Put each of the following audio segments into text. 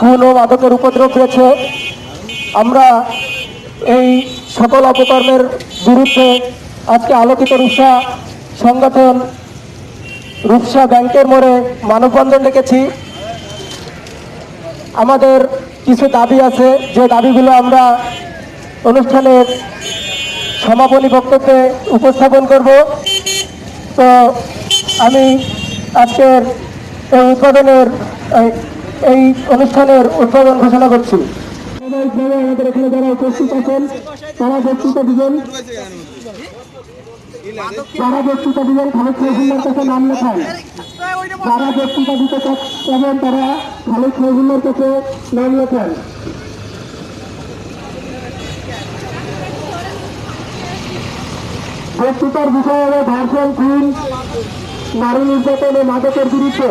খুন ও মাদকের উপদ্রব রয়েছে। আমরা এই সকল অপকর্মের বিরুদ্ধে আজকে আলোকিত রূপসা সংগঠন রূপসা ব্যাংকের মোড়ে মানববন্ধন ডেকেছি আমাদের কিছু দাবি আছে, যে দাবিগুলো আমরা অনুষ্ঠানের সমাপনী বক্তব্যে উপস্থাপন করব। তো আমি আজকের এই উদ্বোধনের এই- অনুষ্ঠানের উদ্বোধন ঘোষণা করছি। আমাদের এখানে যারা উপস্থিত আছেন তারা দিবেন যারা দিবেন কাছে নাম যারা বক্তৃতা দিতে তারা কাছে নাম বক্তৃতার বিষয় হবে ধর্ষণ নারী নির্যাতন ও মাদকের বিরুদ্ধে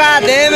টাকা দেন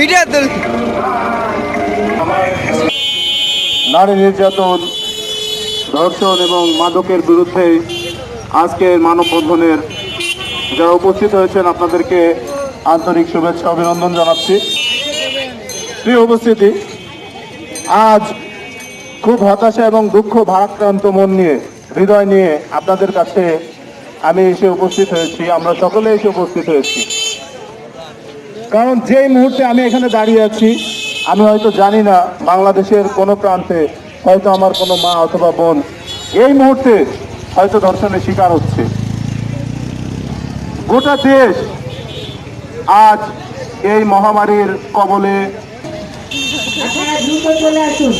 ভিডিও নারী নির্যাতন ধর্ষণ এবং মাদকের বিরুদ্ধে আজকের মানববন্ধনের যারা উপস্থিত হয়েছেন, আপনাদেরকে আন্তরিক শুভেচ্ছা, অভিনন্দন জানাচ্ছি। প্রিয় উপস্থিতি, আজ খুব হতাশা এবং দুঃখ ভারাক্রান্ত মন নিয়ে, হৃদয় নিয়ে আপনাদের কাছে আমি এসে উপস্থিত হয়েছি, আমরা সকলে এসে উপস্থিত হয়েছি। কারণ যেই মুহূর্তে আমি এখানে দাঁড়িয়ে আছি, আমি হয়তো জানি না বাংলাদেশের কোনো প্রান্তে হয়তো আমার কোনো মা অথবা বোন এই মুহূর্তে হয়তো ধর্ষণের শিকার হচ্ছে। গোটা দেশ আজ এই মহামারীর কবলে চলে আসুন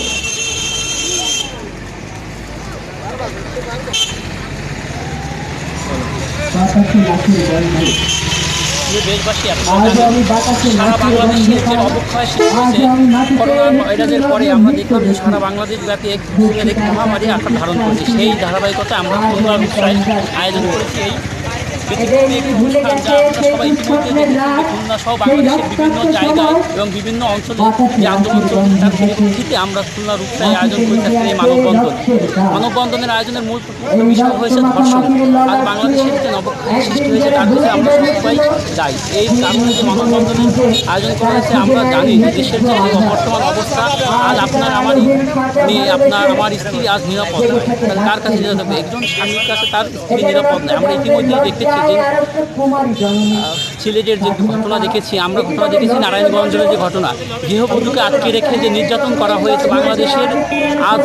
দেশবাসী আপনারা জানেন, সারা বাংলাদেশের যে অবক্ষয় সৃষ্টি হয়েছে করোনা ভাইরাসের পরে আমরা দেখলাম যে সারা বাংলাদেশ ব্যাপী এক মহামারী আকার ধারণ করেছে। সেই ধারাবাহিকতা আমরা আয়োজন করেছি। এই খুলনা সহ বাংলাদেশের বিভিন্ন জায়গায় এবং বিভিন্ন অঞ্চলে যে আন্দোলন চলছে তার পরিপ্রেক্ষিতে আমরা খুলনা রূপসায় আয়োজন করে থাকি এই মানববন্ধন। মানববন্ধনের আয়োজনের মূল বিষয় হয়েছে ধর্ষণ। আজ বাংলাদেশের যে নবক্ষয় সৃষ্টি হয়েছে তার কাছে আমরা সবাই যাই। এই কারণে যে মানববন্ধনের আয়োজন করা হয়েছে আমরা জানি দেশের যে বর্তমান অবস্থা আজ আপনার আমার মেয়ে আপনার আমার স্ত্রী আজ নিরাপদ। নয়। কার কাছে হবে একজন স্বামীর কাছে তার স্ত্রী নিরাপদ নয় আমরা ইতিমধ্যে দেখেছি যে সিলেটের যে ঘটনা দেখেছি আমরা ঘটনা দেখেছি নারায়ণগঞ্জের যে ঘটনা। গৃহবধূকে আটকে রেখে যে নির্যাতন করা হয়েছে বাংলাদেশের আজ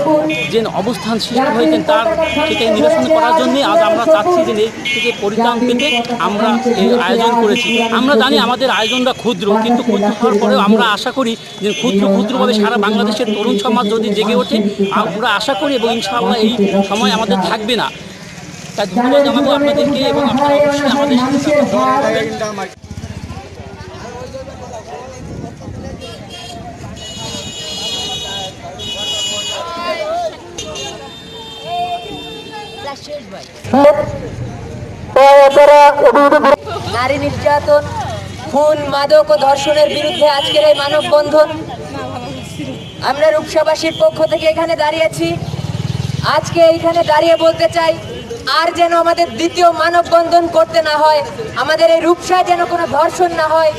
যে অবস্থান সৃষ্টি হয়েছেন তার সেটাই নিরসন করার জন্যই আজ আমরা চাচ্ছি যে থেকে পরিত্রাণ পেতে আমরা এই আয়োজন করেছি। আমরা জানি আমাদের আয়োজনটা ক্ষুদ্র কিন্তু ক্ষুদ্র হওয়ার পরেও আমরা আশা করি যে ক্ষুদ্র ক্ষুদ্রভাবে সারা বাংলাদেশের তরুণ সমাজ যদি জেগে ওঠে আমরা আশা করি এবং ইনশাআল্লাহ এই সময় আমাদের থাকবে না। তাই ধন্যবাদ জানাব আপনাদেরকে এবং আপনারা অবশ্যই আমাদের সাথে থাকবেন। নারী নির্যাতন খুন মাদক ও ধর্ষণের বিরুদ্ধে আজকের এই মানববন্ধন। আমরা রূপসাবাসীর পক্ষ থেকে এখানে দাঁড়িয়েছি। আজকে এইখানে দাঁড়িয়ে বলতে চাই আর যেন আমাদের দ্বিতীয় মানববন্ধন করতে না হয়, আমাদের এই রূপসায় যেন কোনো ধর্ষণ না হয়,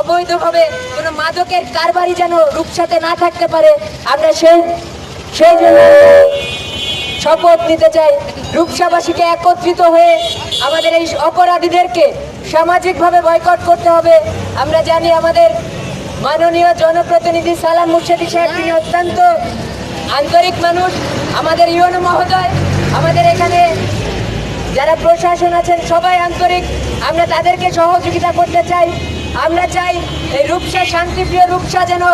অবৈধভাবে কোনো মাদকের কারবারি যেন রূপসাতে না থাকতে পারে, আমরা সেই সেই জন্য শপথ নিতে চাই। রূপসাবাসীকে একত্রিত হয়ে আমাদের এই অপরাধীদেরকে সামাজিকভাবে বয়কট করতে হবে। আমরা জানি আমাদের মাননীয় জনপ্রতিনিধি সালাম মুর্শেদি সাহেব, তিনি অত্যন্ত আন্তরিক মানুষ। আমাদের ইউনো মহোদয়, আমাদের যারা প্রশাসন আছেন, সবাই আন্তরিক। আমরা তাদেরকে সহযোগিতা করতে চাই। আমরা চাই এই রূপসা শান্তিপ্রিয় রূপসা যেন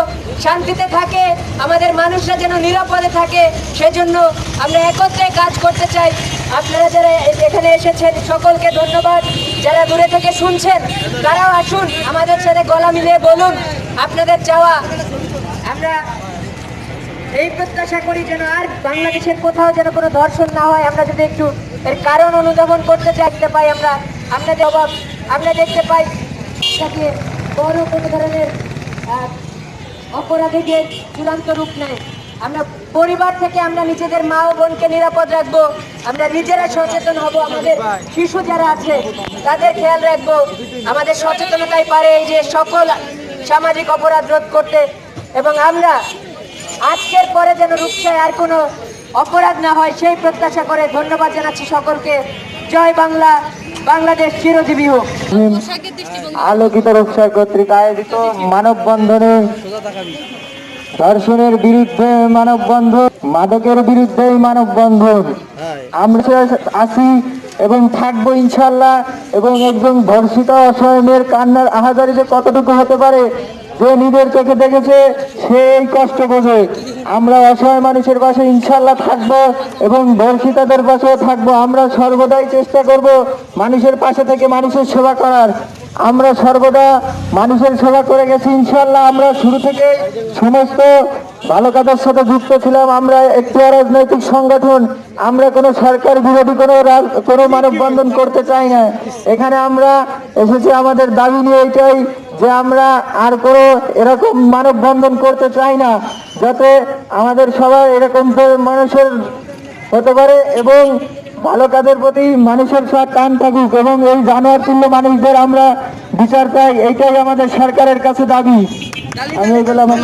শান্তিতে থাকে, আমাদের মানুষরা যেন নিরাপদে থাকে। সেজন্য আমরা একত্রে কাজ করতে চাই। আপনারা যারা এখানে এসেছেন, সকলকে ধন্যবাদ। যারা দূরে থেকে শুনছেন, তারাও আসুন, আমাদের সাথে গলা মিলিয়ে বলুন, আপনাদের চাওয়া। আমরা এই প্রত্যাশা করি যেন আর বাংলাদেশের কোথাও যেন কোনো ধর্ষণ না হয়। আমরা যদি একটু এর কারণ অনুধাবন করতে দেখতে পাই আমরা। আমরা যে অভাব, আমরা দেখতে পাই তাকে বড় কোনো ধরনের অপরাধীদের চূড়ান্ত রূপ নেয়। আমরা পরিবার থেকে আমরা নিজেদের মা ও বোনকে নিরাপদ রাখব। আমরা নিজেরা সচেতন হব। আমাদের শিশু যারা আছে, তাদের খেয়াল রাখব। আমাদের সচেতনতাই পারে এই যে সকল সামাজিক অপরাধ রোধ করতে। এবং আমরা আজকের পরে যেন রূপসায় আর কোনো অপরাধ না হয় সেই প্রত্যাশা করে ধন্যবাদ জানাচ্ছি সকলকে। জয় বাংলা, বাংলাদেশ চিরজীবী হোক। আলোকিত রূপসা কর্তৃক আয়োজিত মানববন্ধনে ধর্ষণের বিরুদ্ধে মানববন্ধন, মাদকের বিরুদ্ধে মানববন্ধন। আমরা আছি এবং থাকব ইনশাল্লাহ এবং একজন ধর্ষিত অসহায় মেয়ের কান্নার আহাজারি যে কতটুকু হতে পারে যে নিজের চোখে দেখেছে সে এই কষ্ট বোঝে। আমরা অসহায় মানুষের পাশে ইনশাল্লাহ থাকব এবং ধর্ষিতাদের পাশেও থাকব। আমরা সর্বদাই চেষ্টা করব মানুষের পাশে থেকে মানুষের সেবা করার। আমরা সর্বদা মানুষের সেবা করে গেছি ইনশাল্লাহ আমরা শুরু থেকে সমস্ত ভালো কাজের সাথে যুক্ত ছিলাম। আমরা একটি রাজনৈতিক সংগঠন। আমরা কোনো সরকার বিরোধী, কোনো কোনো মানববন্ধন করতে চাই না। এখানে আমরা এসেছি আমাদের দাবি নিয়ে, এটাই যে আমরা আর কোনো এরকম মানববন্ধন করতে চাই না, যাতে আমাদের সবাই এরকম মানুষের হতে পারে এবং ভালো কাজের প্রতি মানুষের সব টান থাকুক এবং এই জানোয়ার তুল্য মানুষদের আমরা বিচার পাই এইটাই আমাদের সরকারের কাছে দাবি। আমি এগুলো আমার